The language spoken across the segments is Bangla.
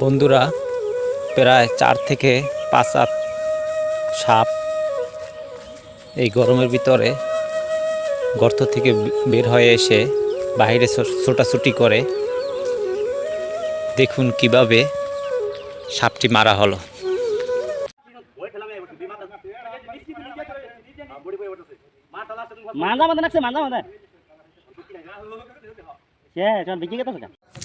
বন্ধুরা, প্রায় চার থেকে পাঁচ আট সাপ এই গরমের ভিতরে গর্ত থেকে বের হয়ে এসে বাইরে ছোটাছুটি করে। দেখুন কীভাবে সাপটি মারা হলো। মান্দা মাঝে লাগছে মাঝে সে চল বিকি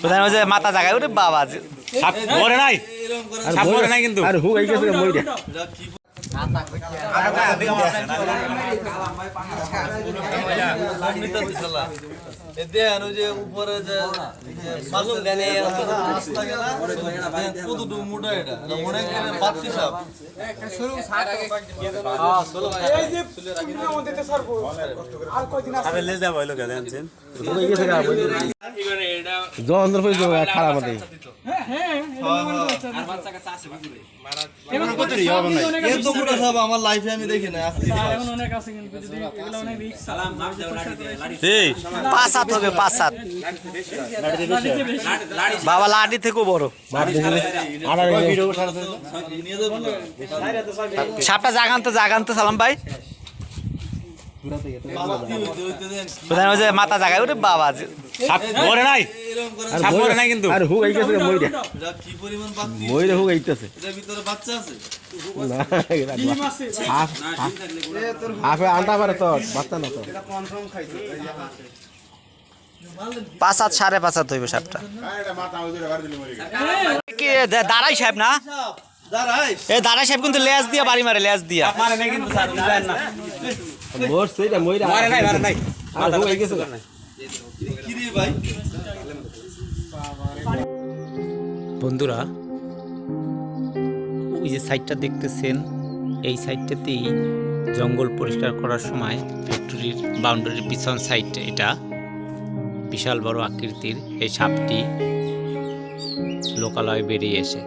প্রধান হচ্ছে মাথা জাগায় ওরে বাবা মরে নাই? সাপ মরে নাই কিন্তু। এতে আনো যে উপরে যে মোটা এটা মনে করে বাত্তি সাপ মোটা সাপ আমার লাইফে আমি দেখি না পাঁচ হাত হবে পাঁচ হাত বাবা লাঠি থেকেও বড়। সাপটা জাগান্ত জাগান্ত সালাম ভাই। প্রধান হচ্ছে মাথা জাগায় ওরে বাবা সাপ মরে নাই? সাপ মরে নাই কিন্তু। কি পরিমাণ বাত্তি ময়ূরে হুক আইতেছে। এটার ভিতরে বাচ্চা আছে? হাফে আনতে পারে তো বাচ্চা না তো। পাঁচ হাত সাড়ে পাঁচ হাত হইবে সাপটা। দাঁড়াই সাহেব না? দাঁড়াই। এ দাঁড়াই সাহেব কিন্তু লেজ দিয়া বাড়ি মারে লেজ দিয়া। মারে কিন্তু কি রে ভাই বন্ধুরা ওই যে সাইডটা দেখতেছেন এই সাইডটাতেই জঙ্গল পরিষ্কার করার সময় ফ্যাক্টরির বাউন্ডারির পিছন সাইড এটা বিশাল বড় আকৃতির এই সাপটি লোকালয়ে বেরিয়ে এসে।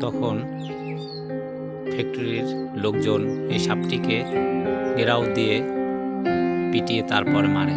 তখন ফ্যাক্টরির লোকজন এই সাপটিকে ঘেরাও দিয়ে পিটিয়ে তারপর মারে।